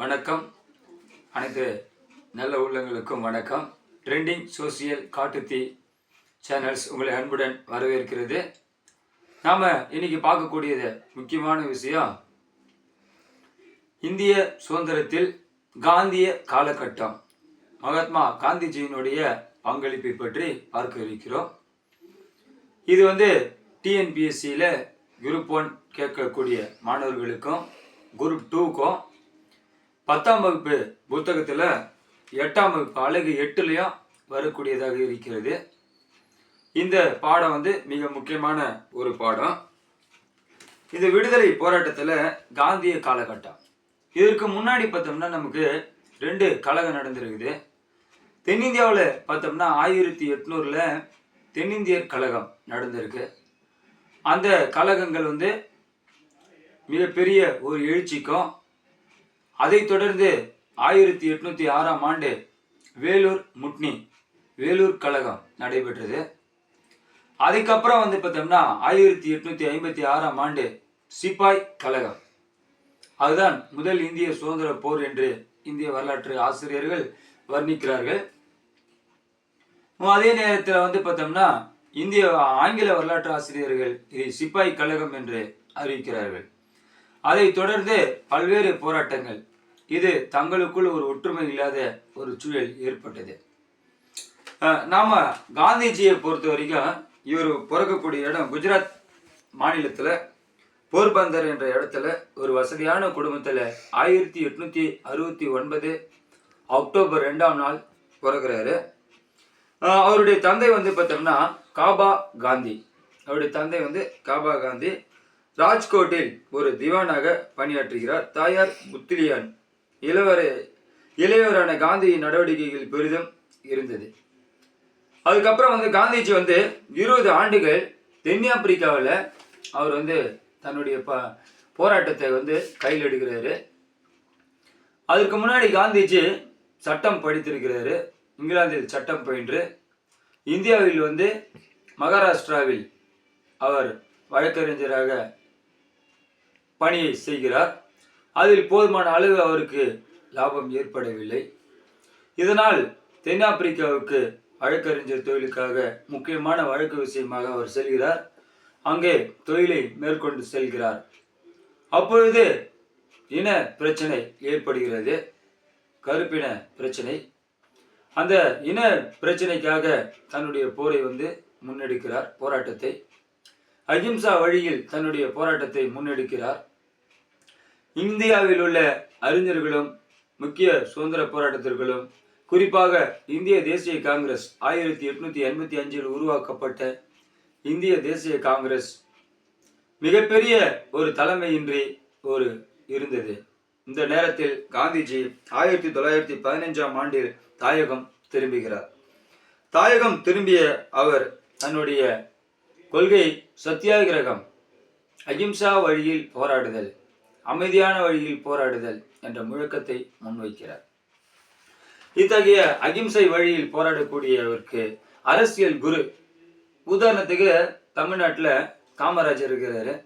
வணக்கம். அனைத்து நல்ல உள்ளங்களுக்கும் வணக்கம். ட்ரெண்டிங் சோசியல் காட்டுத்தீ சேனல்ஸ் உங்களை அன்புடன் வரவேற்கிறது. நாம் இன்னைக்கு பார்க்கக்கூடியது முக்கியமான விஷயம் இந்திய சுதந்திரத்தில் காந்திய காலகட்டம். மகாத்மா காந்திஜியினுடைய பங்களிப்பை பற்றி பார்க்க இருக்கிறோம். இது வந்து டிஎன்பிஎஸ்சியில் குரூப் ஒன் கேட்கக்கூடிய மாணவர்களுக்கும் குரூப் டூக்கும் பத்தாம் வகுப்பு புத்தகத்தில் எட்டாம் வகுப்பு அழகு எட்டுலையும் வரக்கூடியதாக இருக்கிறது. இந்த பாடம் வந்து மிக முக்கியமான ஒரு பாடம். இது விடுதலை போராட்டத்தில் காந்திய காலகட்டம். இதற்கு முன்னாடி பார்த்தோம்னா நமக்கு ரெண்டு கழகம் நடந்திருக்குது. தென்னிந்தியாவில் பார்த்தோம்னா ஆயிரத்தி எட்நூறில் தென்னிந்தியர் கழகம் நடந்திருக்கு. அந்த கழகங்கள் வந்து மிகப்பெரிய ஒரு எழுச்சிக்கும் அதைத் தொடர்ந்து ஆயிரத்தி எட்நூத்தி ஆறாம் ஆண்டு வேலூர் முட்னி வேலூர் கழகம் நடைபெற்றது. அதுக்கப்புறம் வந்து பார்த்தோம்னா ஆயிரத்தி எட்நூத்தி ஐம்பத்தி ஆறாம் ஆண்டு சிப்பாய் கழகம். அதுதான் முதல் இந்திய சுதந்திர போர் என்று இந்திய வரலாற்று ஆசிரியர்கள் வர்ணிக்கிறார்கள். அதே நேரத்தில் வந்து பார்த்தோம்னா இந்திய ஆங்கில வரலாற்று ஆசிரியர்கள் இதை சிப்பாய் கழகம் என்று அறிவிக்கிறார்கள். அதைத் தொடர்ந்து பல்வேறு போராட்டங்கள் இது தங்களுக்குள் ஒரு ஒற்றுமை இல்லாத ஒரு சூழல் ஏற்பட்டது. நாம் நாம காந்திஜியை பொறுத்த வரைக்கும் இவர் பிறக்கக்கூடிய இடம் குஜராத் மாநிலத்தில் போர்பந்தர் என்ற இடத்துல ஒரு வசதியான குடும்பத்தில் ஆயிரத்தி எட்நூத்தி அறுபத்தி ஒன்பது அக்டோபர் ரெண்டாம் நாள் பிறகுறாரு அவருடைய தந்தை வந்து பார்த்தோம்னா காபா காந்தி. அவருடைய தந்தை வந்து காபா காந்தி. ராஜ்கோட்டில் ஒரு திவானாக பணியாற்றுகிறார். தாயார் முத்திலியான். இளவர இளையவரான காந்தியின் நடவடிக்கைகள் பெரிதும் இருந்தது. அதுக்கப்புறம் வந்து காந்திஜி வந்து இருபது ஆண்டுகள் தென்னாப்பிரிக்காவில் அவர் வந்து தன்னுடைய ப போராட்டத்தை வந்து கையில் எடுக்கிறாரு. அதுக்கு முன்னாடி காந்திஜி சட்டம் படித்திருக்கிறாரு. இங்கிலாந்தில் சட்டம் பயின்று இந்தியாவில் வந்து மகாராஷ்டிராவில் அவர் வழக்கறிஞராக பணியை செய்கிறார். அதில் போதுமான அளவு அவருக்கு லாபம் ஏற்படவில்லை. இதனால் தென்னாப்பிரிக்காவுக்கு வழக்கறிஞர் தொழிலுக்காக முக்கியமான வழக்கு விஷயமாக அவர் செல்கிறார். அங்கே தொழிலை மேற்கொண்டு செல்கிறார். அப்பொழுது இன பிரச்சனை ஏற்படுகிறது. கருப்பின பிரச்சனை. அந்த இன பிரச்சனைக்காக தன்னுடைய போரை வந்து முன்னெடுக்கிறார் போராட்டத்தை. அஹிம்சா வழியில் தன்னுடைய போராட்டத்தை முன்னெடுக்கிறார். இந்தியாவில் உள்ள அறிஞர்களும் முக்கிய சுதந்திர போராட்டத்திற்குள்ளும் குறிப்பாக இந்திய தேசிய காங்கிரஸ் ஆயிரத்தி எட்நூத்தி எண்பத்தி அஞ்சில் உருவாக்கப்பட்ட இந்திய தேசிய காங்கிரஸ் மிகப்பெரிய ஒரு தலைமையின்றி ஒரு இருந்தது. இந்த நேரத்தில் காந்திஜி ஆயிரத்தி தொள்ளாயிரத்தி பதினைஞ்சாம் ஆண்டில் தாயகம் திரும்புகிறார். தாயகம் திரும்பிய அவர் தன்னுடைய கொள்கை சத்தியாகிரகம் அகிம்சா வழியில் போராடுதல் அமைதியான வழியில் போராடுதல் என்ற முழக்கத்தை முன்வைக்கிறார். இத்தகைய அகிம்சை வழியில் போராடக்கூடியவருக்கு அரசியல் குரு. உதாரணத்துக்கு தமிழ்நாட்டில் காமராஜர் இருக்கிறாரு.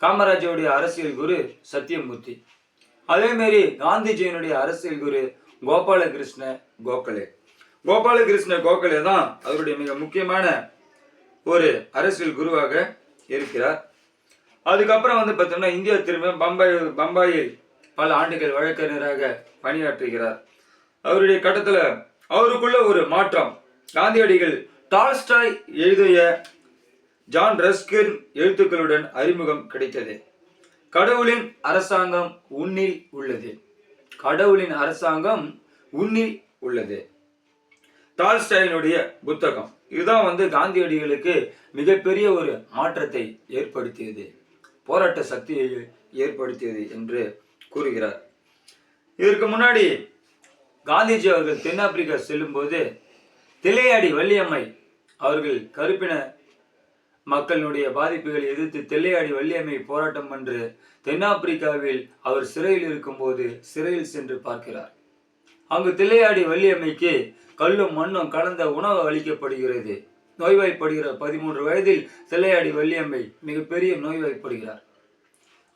காமராஜருடைய அரசியல் குரு சத்தியமூர்த்தி. அதேமாரி காந்திஜியினுடைய அரசியல் குரு கோபாலகிருஷ்ண கோகலே. கோபாலகிருஷ்ண கோகலே தான் அவருடைய மிக முக்கியமான ஒரு அரசியல் குருவாக இருக்கிறார். அதுக்கப்புறம் வந்து பார்த்தோம்னா இந்தியா திரும்ப பம்பாய் பம்பாயில் பல ஆண்டுகள் வழக்கறிஞராக பணியாற்றுகிறார். அவருடைய கட்டத்தில் அவருக்குள்ள ஒரு மாற்றம். காந்தியடிகள் டால்ஸ்டாய் எழுதிய ஜான் ரஸ்கின் எழுத்துக்களுடன் அறிமுகம் கிடைத்தது. கடவுளின் அரசாங்கம் உன்னில் உள்ளது. கடவுளின் அரசாங்கம் உன்னில் உள்ளது. டால்ஸ்டாயினுடைய புத்தகம். இதுதான் வந்து காந்தியடிகளுக்கு மிகப்பெரிய ஒரு மாற்றத்தை ஏற்படுத்தியது. போராட்ட சக்தியை ஏற்படுத்தியது என்று கூறுகிறார். இதற்கு முன்னாடி காந்திஜி அவர்கள் தென்னாப்பிரிக்கா செல்லும்போது தில்லையாடி வள்ளியம்மை அவர்கள் கருப்பின மக்களுடைய பாதிப்புகளை எதிர்த்து தெல்லையாடி வள்ளியம்மை போராட்டம் என்று தென்னாப்பிரிக்காவில் அவர் சிறையில் இருக்கும்போது சிறையில் சென்று பார்க்கிறார். அங்கு தில்லையாடி வள்ளியம்மைக்கு கல்லும் மண்ணும் கலந்த உணவு அளிக்கப்படுகிறது. நோய்வாய்ப்படுகிற பதிமூன்று வயதில் தில்லையாடி வள்ளியம்மை மிகப்பெரிய நோய்வாய்ப்படுகிறார்.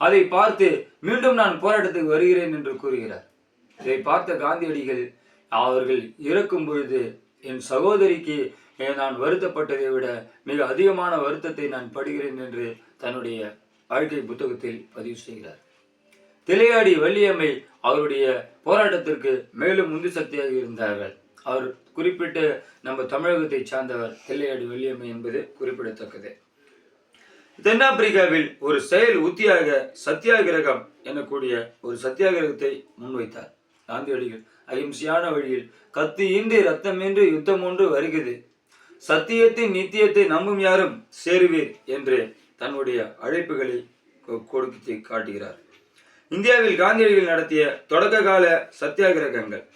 அதை பார்த்து மீண்டும் நான் போராட்டத்துக்கு வருகிறேன் என்று கூறுகிறார். இதை பார்த்த காந்தியடிகள் அவர்கள் இறக்கும் பொழுது என் சகோதரிக்கு நான் வருத்தப்பட்டதை விட மிக அதிகமான வருத்தத்தை நான் படுகிறேன் என்று தன்னுடைய வாழ்க்கை புத்தகத்தில் பதிவு செய்கிறார். திலையாடி வள்ளியம்மை அவருடைய போராட்டத்திற்கு மேலும் உந்து சக்தியாக இருந்தார்கள். அவர் குறிப்பிட்டு நம்ம தமிழகத்தை சார்ந்தவர் தில்லையாடி வெள்ளியம்மை என்பது குறிப்பிடத்தக்கது. தென்னாப்பிரிக்காவில் ஒரு செயல் உத்தியாக சத்தியாகிரகம் எனக்கூடிய ஒரு சத்தியாகிரகத்தை முன்வைத்தார். காந்தியடிகள் அகிம்சையான வழியில் கத்தி இன்றி ரத்தமின்றி யுத்தம் ஒன்று வருகிறது. சத்தியத்தின் நித்தியத்தை நம்பும் யாரும் சேருவீர் என்று தன்னுடைய அழைப்புகளை கொ- கொடுத்து காட்டுகிறார். இந்தியாவில் காந்தியடிகள் நடத்திய தொடக்க கால சத்தியாகிரகங்கள்.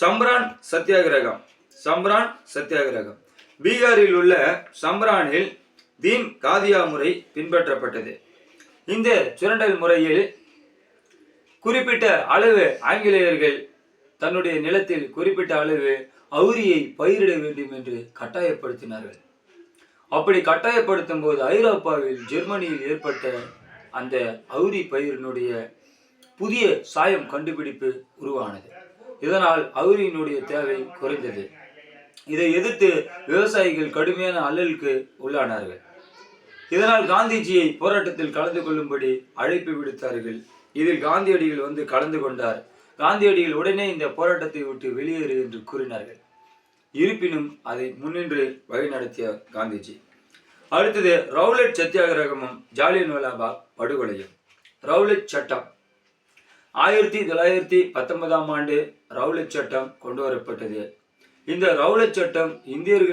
சம்ரான் சத்தியாகிரகம். சம்ரான் சத்தியாகிரகம். பீகாரில் உள்ள சம்ரானில் தீன் காதியா முறை பின்பற்றப்பட்டது. இந்த சுரண்டல் முறையில் குறிப்பிட்ட அளவு ஆங்கிலேயர்கள் தன்னுடைய நிலத்தில் குறிப்பிட்ட அளவு அவுரியை பயிரிட வேண்டும் என்று கட்டாயப்படுத்தினார்கள். அப்படி கட்டாயப்படுத்தும் போது ஐரோப்பாவில் ஜெர்மனியில் ஏற்பட்ட அந்த அவுரி பயிரினுடைய புதிய சாயம் கண்டுபிடிப்பு உருவானது. இதனால் அவுரியினுடைய தேவை குறைந்தது. இதை எதிர்த்து விவசாயிகள் கடுமையான அல்லலுக்கு உள்ளானார்கள். இதனால் காந்திஜியை போராட்டத்தில் கலந்து கொள்ளும்படி அழைப்பு விடுத்தார்கள். இதில் காந்தியடிகள் வந்து கலந்து கொண்டார். காந்தியடிகள் உடனே இந்த போராட்டத்தை விட்டு வெளியேறு என்று கூறினார்கள். இருப்பினும் அதை முன்னின்று வழிநடத்திய காந்திஜி. அடுத்தது ரவுலட் சத்தியாகிரகமும் ஜாலியன் வாலாபாக் படுகொலையும். ரவுலட் சட்டம். ஆயிரத்தி தொள்ளாயிரத்தி பத்தொன்பதாம் ஆண்டு ரவுலட் சட்டம் கொண்டு வரப்பட்டது இந்த ரவுலச் சட்டம் இந்தியர்கள்